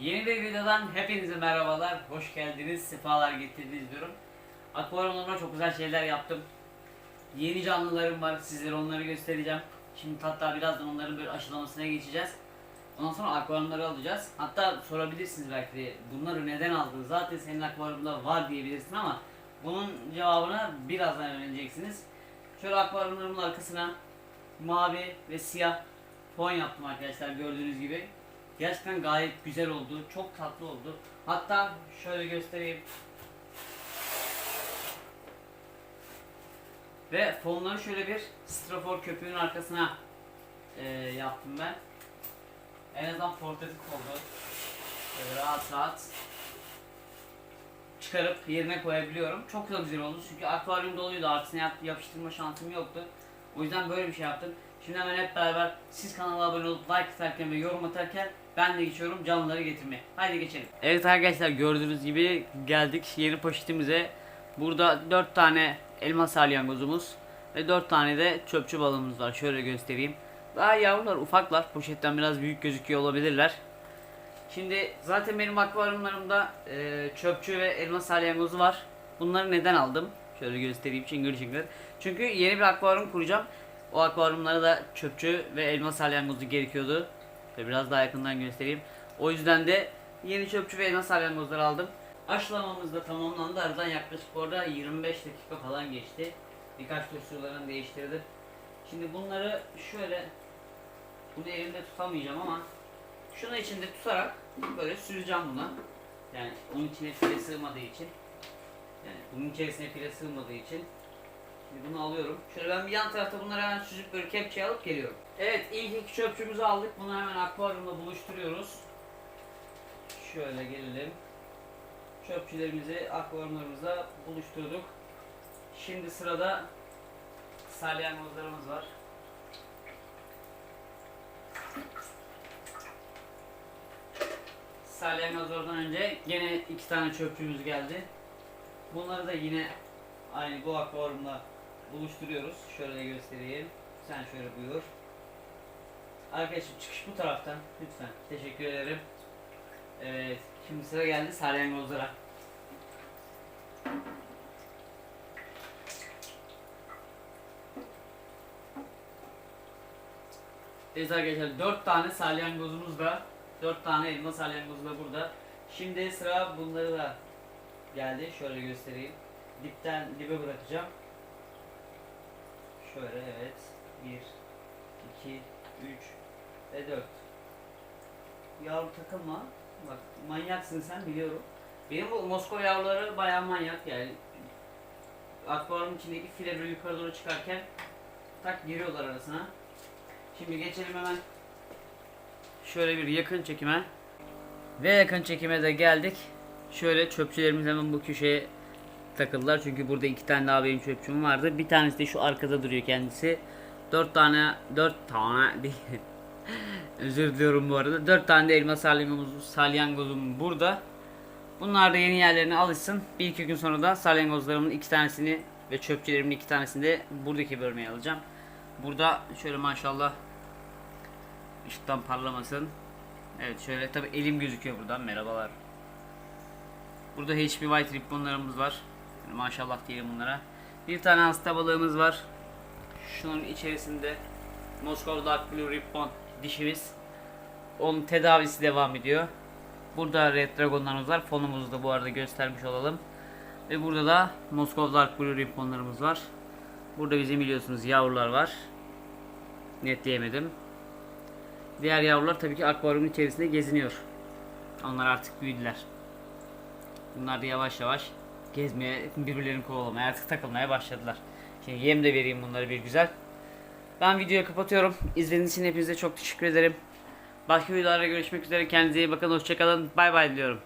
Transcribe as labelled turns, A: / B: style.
A: Yeni bir videodan hepinize merhabalar, hoş geldiniz, sefalar getirdiniz diyorum. Akvaryumlarıma çok güzel şeyler yaptım. Yeni canlılarım var, sizlere onları göstereceğim. Şimdi hatta birazdan onların böyle aşılamasına geçeceğiz. Ondan sonra akvaryumları alacağız. Hatta sorabilirsiniz belki de bunları neden aldın? Zaten senin akvaryumda var diyebilirsin ama bunun cevabını birazdan öğreneceksiniz. Şöyle akvaryumlarımın arkasına mavi ve siyah fon yaptım arkadaşlar gördüğünüz gibi. Gerçekten gayet güzel oldu. Çok tatlı oldu. Hatta şöyle göstereyim. Ve fonları şöyle bir strafor köpüğün arkasına e, yaptım ben. En azından portatif oldu. Böyle rahat rahat çıkarıp yerine koyabiliyorum. Çok da güzel oldu çünkü akvaryum doluydu. Artısına yap- yapıştırma şansım yoktu. O yüzden böyle bir şey yaptım. Şimdi hemen hep beraber siz kanala abone olup like atarken ve yorum atarken ben de geçiyorum canlıları getirmeye. Haydi geçelim. Evet arkadaşlar gördüğünüz gibi geldik yeni poşetimize. Burada 4 tane elma salyangozumuz ve 4 tane de çöpçü balığımız var. Şöyle göstereyim. Daha yavrular ufaklar. Poşetten biraz büyük gözüküyor olabilirler. Şimdi zaten benim akvaryumlarımda e, çöpçü ve elma salyangozu var. Bunları neden aldım? Şöyle göstereyim çıngır çıngır. Çünkü yeni bir akvaryum kuracağım. O akvaryumlara da çöpçü ve elma salyangozu gerekiyordu. Şöyle biraz daha yakından göstereyim. O yüzden de yeni çöpçü ve elma salyangozları aldım. Aşılamamız da tamamlandı. Aradan yaklaşık orada 25 dakika falan geçti. Birkaç tur sularını değiştirdim. Şimdi bunları şöyle bunu elimde tutamayacağım ama şunu içinde tutarak böyle süreceğim buna. Yani onun içine file sığmadığı için. Yani bunun içerisine file sığmadığı için. Bunu alıyorum. Şöyle ben bir yan tarafta bunları hemen süzüp böyle kepçeye alıp geliyorum. Evet ilk iki çöpçümüzü aldık. Bunu hemen akvaryumla buluşturuyoruz. Şöyle gelelim. Çöpçülerimizi akvaryumlarımızda buluşturduk. Şimdi sırada salyangozlarımız var. Salyangozlardan önce gene iki tane çöpçümüz geldi. Bunları da yine aynı bu akvaryumla buluşturuyoruz. Şöyle göstereyim. Sen şöyle buyur. Arkadaşım çıkış bu taraftan. Lütfen. Teşekkür ederim. Evet. Şimdi sıra geldi salyangozlara. Evet arkadaşlar 4 tane salyangozumuz da 4 tane elma salyangozu da burada. Şimdi sıra bunları da geldi. Şöyle göstereyim. Dipten dibe bırakacağım. Şöyle evet. 1 2 3 ve 4. Yavru takılma. Bak manyaksın sen biliyorum. Benim bu Moskova yavruları bayağı manyak yani. Akvaryum içindeki fileleri yukarı doğru çıkarken tak giriyorlar arasına. Şimdi geçelim hemen şöyle bir yakın çekime. Ve yakın çekime de geldik. Şöyle çöpçülerimiz hemen bu köşeye takıldılar. Çünkü burada iki tane daha benim çöpçüm vardı. Bir tanesi de şu arkada duruyor kendisi. Dört tane, dört tane değil. Özür diliyorum bu arada. Dört tane de elma salyangozum, salyangozum burada. Bunlar da yeni yerlerine alışsın. Bir iki gün sonra da salyangozlarımın iki tanesini ve çöpçülerimin iki tanesini de buradaki bölmeye alacağım. Burada şöyle maşallah ışıktan parlamasın. Evet şöyle tabi elim gözüküyor buradan. Merhabalar. Burada HP White Ribbon'larımız var. Yani maşallah diyelim bunlara. Bir tane hasta balığımız var. Şunun içerisinde Moskova Dark Blue Ribbon dişimiz. Onun tedavisi devam ediyor. Burada Red Dragon'larımız var. Fonumuzu da bu arada göstermiş olalım. Ve burada da Moskova Dark Blue Ribbon'larımız var. Burada bizim biliyorsunuz yavrular var. Netleyemedim. Diğer yavrular tabii ki akvaryumun içerisinde geziniyor. Onlar artık büyüdüler. Bunlar da yavaş yavaş gezmeye, birbirlerini kovalamaya, artık takılmaya başladılar. Şimdi yem de vereyim bunları bir güzel. Ben videoyu kapatıyorum. İzlediğiniz için hepinize çok teşekkür ederim. Başka videolarda görüşmek üzere. Kendinize iyi bakın. Hoşçakalın. Bay bay diliyorum.